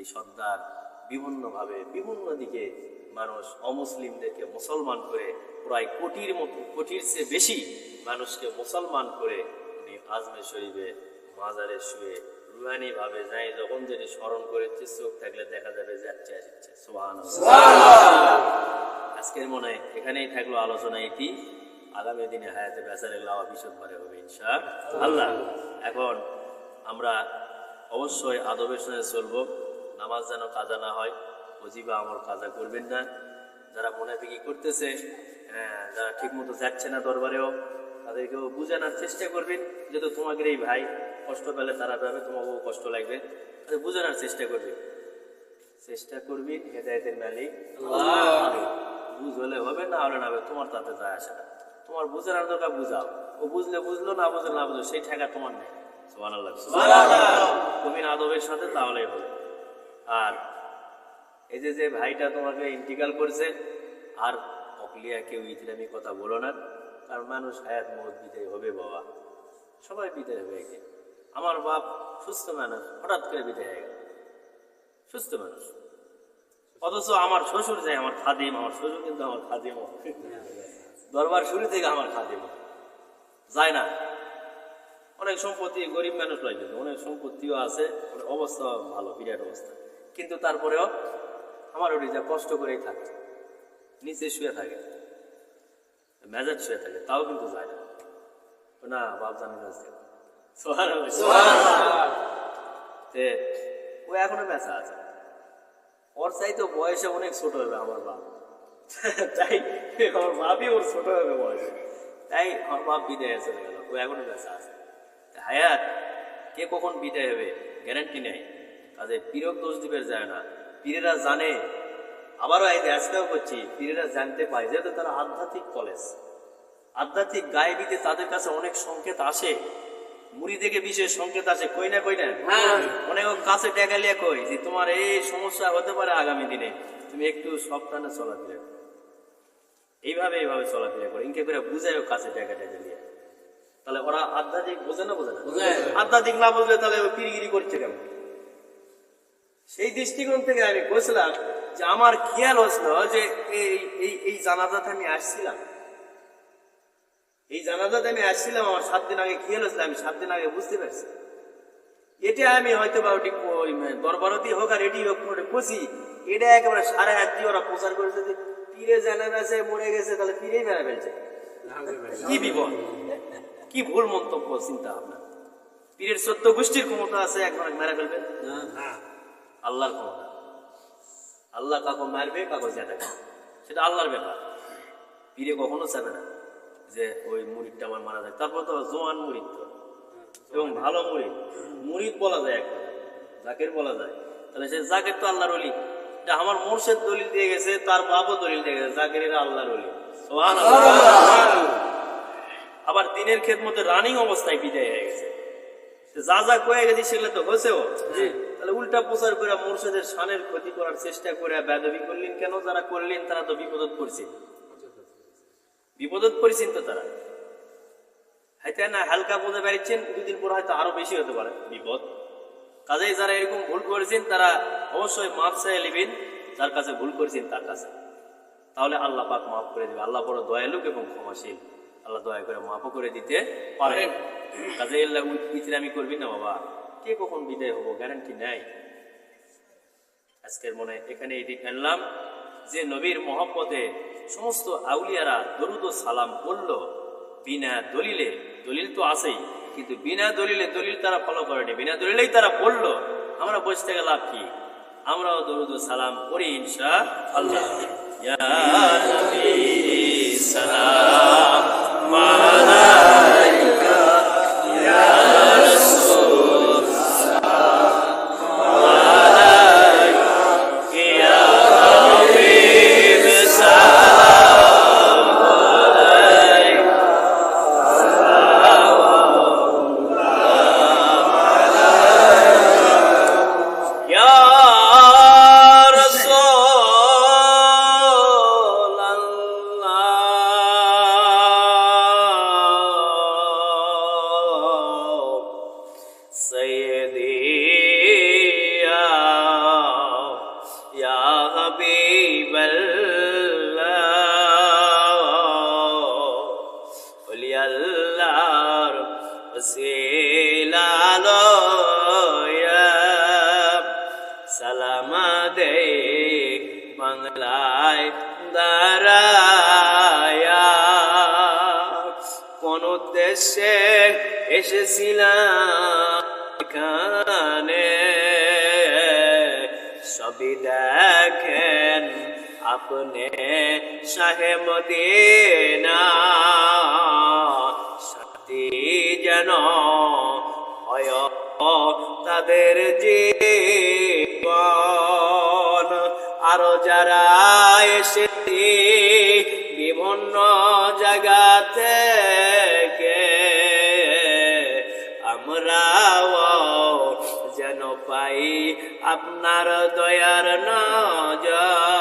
এই সর্দার বিভিন্নভাবে বিভিন্ন দিকে মানুষ অমুসলিমদেরকে মুসলমান করে প্রায় কোটির মতো কোটির চেয়ে বেশি মানুষকে মুসলমান করে উনি আজমে শরীফে মাজারে শুয়ে রুহানি ভাবে যাই যখন যেটি স্মরণ করেছে চোখ থাকলে দেখা যাবে যাচ্ছে আসছে। সোহান আজকের মনে হয় এখানেই থাকল আলোচনা এটি। আগামী দিনে হায়াতে বেচারে লাওয়া বিশদবারে হবে ইনশা আল্লাহ এখন আমরা অবশ্যই আদবের সঙ্গে চলবো। নামাজ যেন কাজা না হয় অজিবা আমল কাজা করবেন না। যারা মুনাফিকি করতেছে হ্যাঁ, যারা ঠিক মতো যাচ্ছে না দরবারেও তাদেরকেও বুঝানোর চেষ্টা করবেন যেহেতু তোমাদের এই ভাই কষ্ট পেলে তারা পাবে তোমাকেও কষ্ট লাগবে। তাদের বোঝানোর চেষ্টা করবে চেষ্টা করবি হেদায়তের মালিক। বুঝ হলে হবে না হলে না হবে তোমার তাতে যায় আসে না। তোমার বুঝানোর দরকার বুঝাও। ও বুঝলে বুঝলো না বুঝলে না বুঝলো সেই ঠেকা তোমার নেই। সোমান আল্লাহ তুমি আদবের সাথে তাহলেই হবে। আর এই যে যে ভাইটা তোমাকে ইন্টিকাল করছে, আর অকলিয়া কেউ ইসলামী কথা বলো না, কারণ মানুষ হায়াত মত বিদায় হবে বাবা। সবাই বিদায় হয়ে গেছে আমার বাপ সুস্থ মানুষ, হঠাৎ করে বিদায় হয়ে গেল। সুস্থ মানুষ। অথচ আমার শ্বশুর যায় আমার খাদিম, আমার শ্বশুর কিন্তু আমার খাদিম। দরবার শুরু থেকে আমার খাদিম। যায় না। অনেক সম্পত্তি গরিব মানুষ কিন্তু, অনেক সম্পত্তিও আছে, অবস্থা ভালো, বিরাট অবস্থা। কিন্তু তারপরেও আমার যা কষ্ট করেই থাকে নিচে শুয়ে থাকে মেজাজ শুয়ে থাকে তাও কিন্তু যায় না। না বাপ জানি না তে ও এখনও বেঁচা আছে। ওর চাইতে বয়সে অনেক ছোট হবে আমার বাপ। তাই আমার বাপই ওর ছোট হবে বয়সে। তাই আমার বাপ বিদায় চলে গেল ও এখনও বেঁচা আছে। হায়াত কে কখন বিদায় হবে গ্যারান্টি নেই। কাজে পীরক দোষ দিবে যায় না। পীরেরা জানে। আবারও এই আজকেও করছি পীরেরা জানতে পায় যেহেতু তারা আধ্যাত্মিক কলেজ। আধ্যাত্মিক গায়েবিতে তাদের কাছে অনেক সংকেত আসে। মুড়ি থেকে বিশেষ সংকেত আসে কই না কই না? অনেক কাছে টেকালিয়া কই যে তোমার এই সমস্যা হতে পারে আগামী দিনে। তুমি একটু সাবধানে চলাফেরা। এইভাবে এইভাবে চলাফেরা করো। ইনকে করে বুঝায়ও কাছে টেকা টেকালিয়া তাহলে ওরা আধ্যাত্মিক বোঝে না বোঝে না? আধ্যাত্মিক না বুঝলে তাহলে ও পিরিগিরি করছে কেমন? সেই দৃষ্টিকোণ থেকে আমি বলছিলাম যে আমার খেয়াল হচ্ছিল যে এই এই এই জানাজাতে আমি আসছিলাম। এই জানাজাতে আমি আসছিলাম, আমার সাত দিন আগে খেয়াল হচ্ছিল, আমি সাত দিন আগে বুঝতে পারছি। এটা আমি হয়তো বা ওটি দরবারতি হোক আর এটি হোক ওটা কষি এটা একেবারে সাড়ে হাত দিয়ে ওরা প্রচার করেছে যে পীরে জানা গেছে, মরে গেছে, তাহলে পীরেই মেরা ফেলছে। কি বিপদ? কি ভুল মন্তব্য, চিন্তা ভাবনা। পীরের সত্য গোষ্ঠীর ক্ষমতা আছে একবার মেরা ফেলবেন আল্লাহর ক্ষমতা। আল্লাহ কাকো মারবে কাকো জেতাবে সেটা আল্লাহর ব্যাপার। পীরে কখনো চাবে না যে ওই মুড়িদটা আমার মারা যায়। তারপর তো জোয়ান মুড়িদ তো। এবং ভালো মুড়িদ মুড়িদ বলা যায় একবার জাকের বলা যায়। তাহলে সে জাকের তো আল্লাহর অলি এটা আমার মোর্শেদ দলিল দিয়ে গেছে তার বাবও দলিল দিয়ে গেছে জাকের এরা আল্লাহর অলি আবার দিনের খেদমতে রানিং অবস্থায় বিদায় হয়ে গেছে। যা যা কয়ে গেছি সেগুলো তো হয়েছেও। তাহলে উল্টা প্রচার করে মোর্শেদের শানের ক্ষতি করার চেষ্টা করে বেদবি করলেন কেন? যারা করলেন তারা তো বিপদত পড়ছে। বিপদত পড়েছেন তো তারা। হয়তো না হালকা বোঝা বেড়েছেন দুদিন পর হয়তো আরও বেশি হতে পারে। বিপদ। কাজেই যারা এরকম ভুল করেছেন তারা অবশ্যই মাফ চাই নেবেন যার কাছে ভুল করেছেন তার কাছে। তাহলে আল্লাহ পাক মাফ করে দিবে। আল্লাহ বড় দয়ালুক এবং ক্ষমাশীল। আল্লাহ দয়া করে মাফও করে দিতে পারেন। কাজে আল্লাহ ইসলামি করবি না বাবা। কে কখন বিদায় হব? গ্যারান্টি নেই। আজকের মনে এখানে এটি ফেললাম যে নবীর মহব্বতে সমস্ত আউলিয়ারা দরুদ সালাম করল বিনা দলিলে। দলিল তো আছেই, কিন্তু বিনা দলিলে দলিল তারা ফলো করেনি, বিনা দলিলেই তারা পড়ল। আমরা বসে থেকে লাভ কি? আমরাও দরুদ সালাম করি ইনশা আল্লাহ সালাম। Mother. সবই দেখেন আপনি শাহে মদিনা সাথী যেন হয় তাদের জীবন। আরও যারা এসেছি পাই আপনার দয়ার নজর।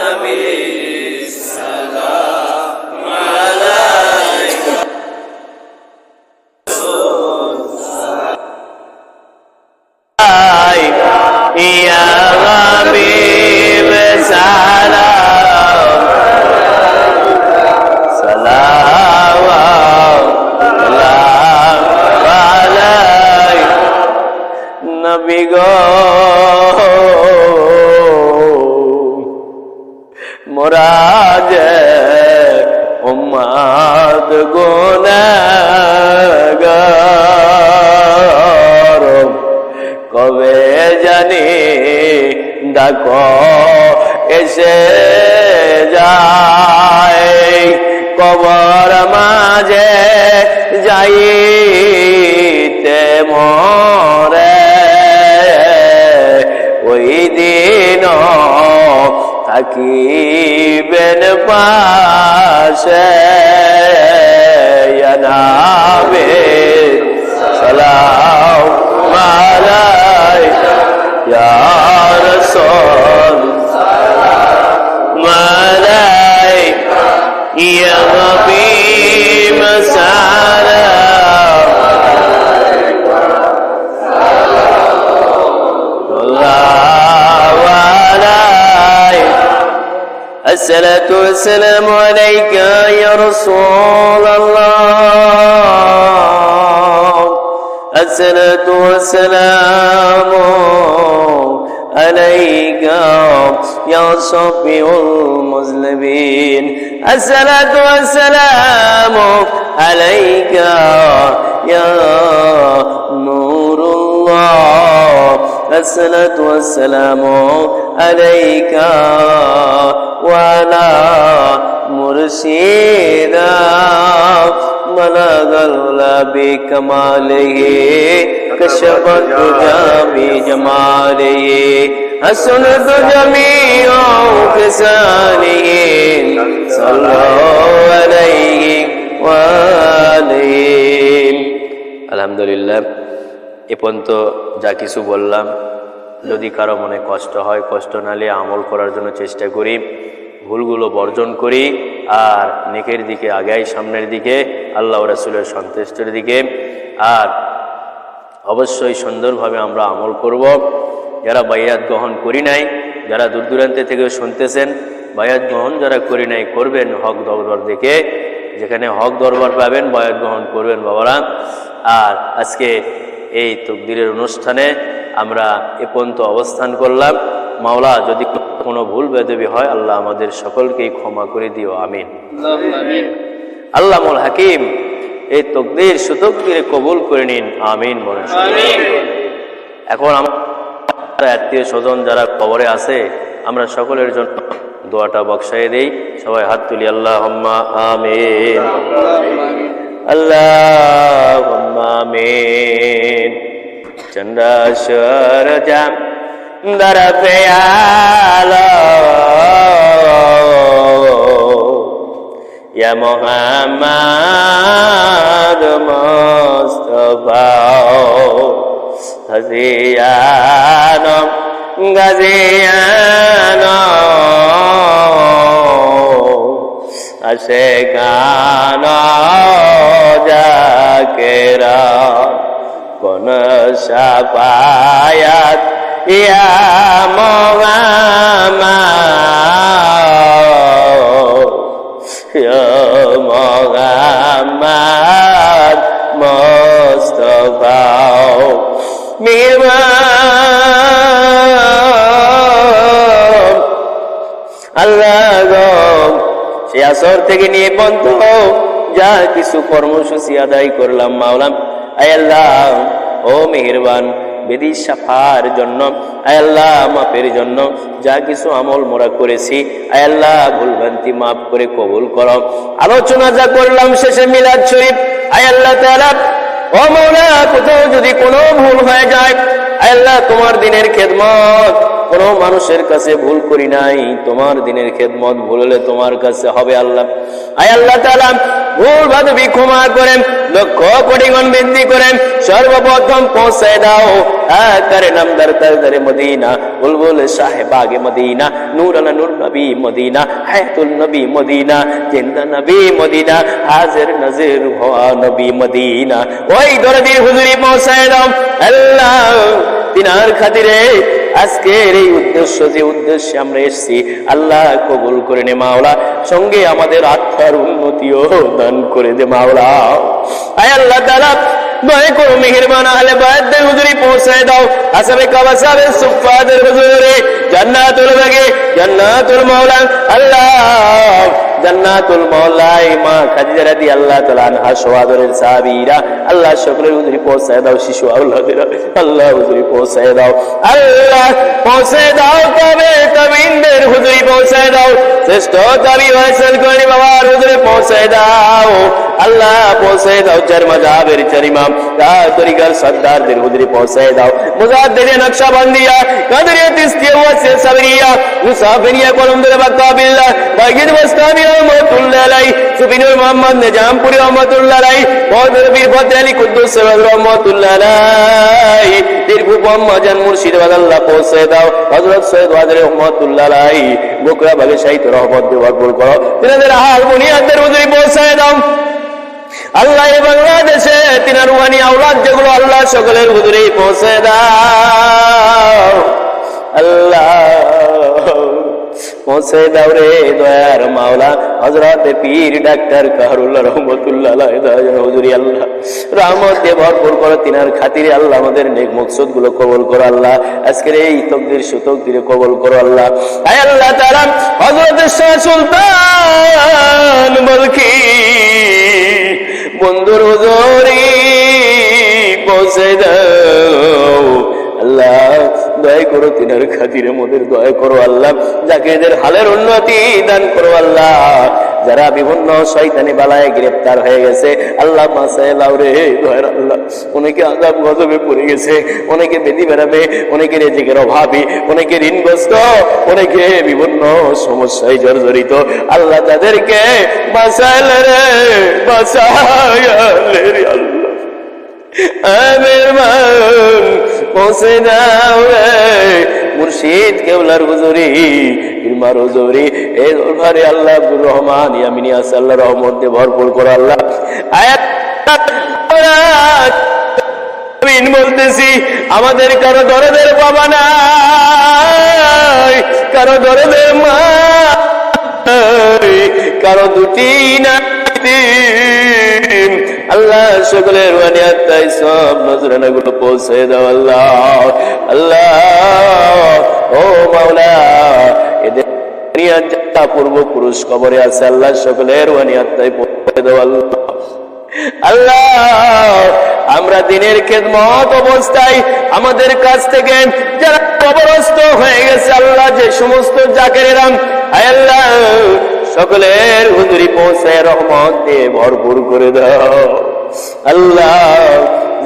নবী সালাম নবী গো। মোরাজ উম্মাদ গুনাহগার কবে জানি ডাক এসে যায়। কবর মাঝে যাইতে থাকিবেন পাশে নাবে সালাম মালাই ইয়ার সল মালাই ইয়া নবী সালাম। الصلاة والسلام عليك يا رسول الله. الصلاة والسلام عليك يا شفيع المذنبين الصلاة والسلام عليك يا الصلاة والسلام عليك وعلى مرشدا بلغ العلا بكماله كشف الدجى بجماله حسنت جميع كسانه صلوا عليه وآله. الحمد لله. এ পর্যন্ত যা কিছু বললাম, যদি কারও মনে কষ্ট হয়, কষ্ট নালে আমল করার জন্য চেষ্টা করি, ভুলগুলো বর্জন করি, আর নেকের দিকে আগাই, সামনের দিকে, আল্লাহ রাসুলের সন্তুষ্টের দিকে, আর অবশ্যই সুন্দরভাবে আমরা আমল করব। যারা বাইয়াত গ্রহণ করি নাই, যারা দূর দূরান্তে থেকে শুনতেছেন, বায়াত গ্রহণ যারা করি নাই, করবেন হক দরবার দেখে। যেখানে হক দরবার পাবেন, বায়াত গ্রহণ করবেন বাবারা। আর আজকে এই তকদিরের অনুষ্ঠানে আমরা এ পর্যন্ত অবস্থান করলাম। মাওলা যদি কোনো ভুল বেদবি হয় আল্লাহ আমাদের সকলকেই ক্ষমা করে দিও আমিন। আল্লামুল হাকিম এই তকদির সুতকদিরে কবুল করে নিন আমিন বলেন। এখন আমার আত্মীয় স্বজন যারা কবরে আছে আমরা সকলের জন্য দোয়াটা বক্সায় দেই। সবাই হাত তুলি আল্লাহ আমিন। আল্লাহ مامين چندر شرجم در فیالو یا محمد مصطفی غزیانم غزیانم আসে গান যাকেরা কোন সাপায়াত ইয়া মহামা মোহাম্মদ মোস্তফা মিমা আল্লাহ আসর থেকে নিয়ে পন্ত যা কিছু কর্মসূচি আদায় করলাম মাওলাম আল্লাহ, ও মেহেরবান বেদি সাফার জন্য। আয়াল্লাহ মাপের জন্য যা কিছু আমল মোরা করেছি। আয়াল্লাহ ভুলভ্রান্তি মাফ করে কবুল করো। আলোচনা যা করলাম শেষে মিলাদ শরীফ। আয়াল্লাহ তাআলা, ও মৌলা কোথাও যদি কোনো ভুল হয়ে যায় আয়াল্লাহ তোমার দিনের খেদমত কোনো মানুষের কাছে ভুল করি নাই। তোমার দিনের খেদমত ভুল হলে তোমার কাছে হবে আল্লাহ। আয় আল্লাহ তাআলা, ভুল বাদবি ক্ষমা করেন, লক্ষ গুণ বৃদ্ধি করেন, সর্বপ্রথম পৌঁছে দাও। বুলবুল মদিনা মদিনা মদিনা মদিনা, হাজির মদিনা। ওই পৌঁছায় দাও। আল্লাহ তিনার খাতিরে আজকের এই উদ্দেশ্য, যে উদ্দেশ্যে আমরা এসেছি, আল্লাহ কবুল করে নে মাওলা, সঙ্গে আমাদের আত্মার উন্নতিও দান করে দে মাওলা। আয় আল্লাহ তাআলা, দয়া করো মেহেরবান আহলে পৌঁছায় দাও। সুফাদের জান্নাতুল বাগে, জান্নাতুল মাওলা, আল্লাহ জান্নাতুল মাওলাই মা খাদিজা রাদিয়াল্লাহু তাআলা আনহা সোয়াদরের সাহাবীরা, আল্লাহ সকলের হুজুরি পৌঁছায় দাও, শিশু আউলাদের আল্লাহ হুজুরি পৌঁছায় দাও। আল্লাহ পৌঁছায় দাও, তবে তবিনদের হুজুরি পৌঁছায় দাও। শ্রেষ্ঠ দাবি হয়েছেন করি বাবার হুজুরি পৌঁছায় দাও। আল্লাহ পৌঁছে দাও চার মাজাবের চার সর্দারদের হুজুরি পৌঁছায় দাও। মুজাদ্দিদ নকশবন্দিয়া, কাদরিয়া তিস্তিয়া, ওয়াসিয়া, সাবরিয়া, মুসাফিরিয়া কলমদুল বাকাবিল্লাহ বাইগিদ মুস্তামি রহমাতুল্লাহ আলাই সুবিনুর মোহাম্মদ, নিজামপুরি রহমাতুল্লাহ আলাই বদর বীর ভদ্র আলী কুদ্দুস রহমাতুল্লাহ আলাই দীর্ঘ মোহাম্মদ জান মুর্শিদাবাদ আল্লাহ পৌঁছে দাও। হযরত সৈয়দ ওয়াজরে রহমাতুল্লাহ বকরা সাহিত্য রহমত করো। তিনাদের বুনিয়াদের হুজুরি পৌঁছায় দাও। আল্লাহ বাংলাদেশে তিনার রুহানি আওলাদ যেগুলো আল্লাহ সকলের হুজুরে পৌঁছে দাও। আল্লাহ পৌঁছে দাও রে দয়ার মাওলা। হজরত পীর ডাক্তার কাহরুল্লাহ রহমতুল্লাহ হুজুরি আল্লাহ। রহমত দিয়ে ভরপুর করো তিনার খাতিরে আল্লাহ আমাদের নেক মকসদগুলো কবল করো আল্লাহ। আজকের এই তকদির সুতক কবল করো আল্লাহ। আয় আল্লাহ হযরত শাহ সুলতান বলকি বন্ধুর হুজুরি পৌঁছে দাও। আল্লাহ, দয়া করো তিনার খাতিরে মোদের দয়া করো আল্লাহ। যাকে এদের হালের উন্নতি দান করো আল্লাহ। যারা বিভিন্ন শয়তানি বালায় গ্রেপ্তার হয়ে গেছে আল্লাহ আল্লাহ, অনেকে আজাব গজবে পড়ে গেছে, অনেকে বেদি বেড়াবে, অনেকে রেজেকের অভাবী, অনেকে ঋণগ্রস্ত, অনেকে বিভিন্ন সমস্যায় জর্জরিত। আল্লাহ তাদেরকে রে রে আমের মান পৌঁছে দাও রে মুর্শিদ কেবলার হুজুরি ইরমার হুজুরি এই দরবারে আল্লাহ রহমান, ইয়ামিনী আছে, আল্লাহ রহমত দিয়ে ভরপুর করে আল্লাহ। বলতেছি, আমাদের কারও দরদের বাবা নাই, কারও দরদের মা কারও দুটি না আল্লাহ, সকলের ওয়ানি আত্মাই সব নজরানা গুলো পৌঁছে দাও আল্লাহ। আল্লাহ, ও মাওলা, এদের পূর্বপুরুষ কবরে আছে আল্লাহ, সকলের ওয়ানি আত্মাই পৌঁছে দাও আল্লাহ। আল্লাহ, আমরা দিনের খেদমত অবস্থায় আমাদের কাছ থেকে যারা কবরস্থ হয়ে গেছে আল্লাহ, যে সমস্ত জাকেরেরাম আয় আল্লাহ, সকলের হুজুরি পৌঁছে রহমত দিয়ে ভরপুর করে দাও। আল্লাহ,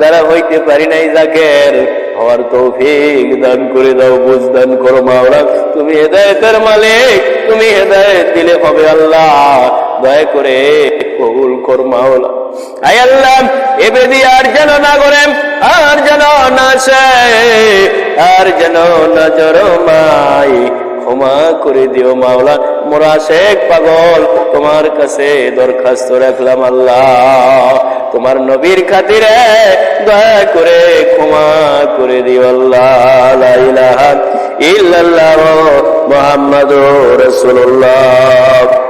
যারা হইতে পারি নাই জাকের, হওয়ার তৌফিক দান করে দাও, বুঝ দান করো মাওলা। তুমি হেদায়েতের মালিক, তুমি হেদায়েত দিলে হবে আল্লাহ। দয়া করে কবুল কর মাওলা। আর যেন না করেন আর যেন না সে আর যেন না জরমাই ক্ষমা করে দিও মাওলা। মোরা শেখ পাগল, তোমার কাছে দরখাস্ত রাখলাম আল্লাহ। তোমার নবীর খাতিরে দয়া করে ক্ষমা করে দিও আল্লাহ। লা রসুল্লাহ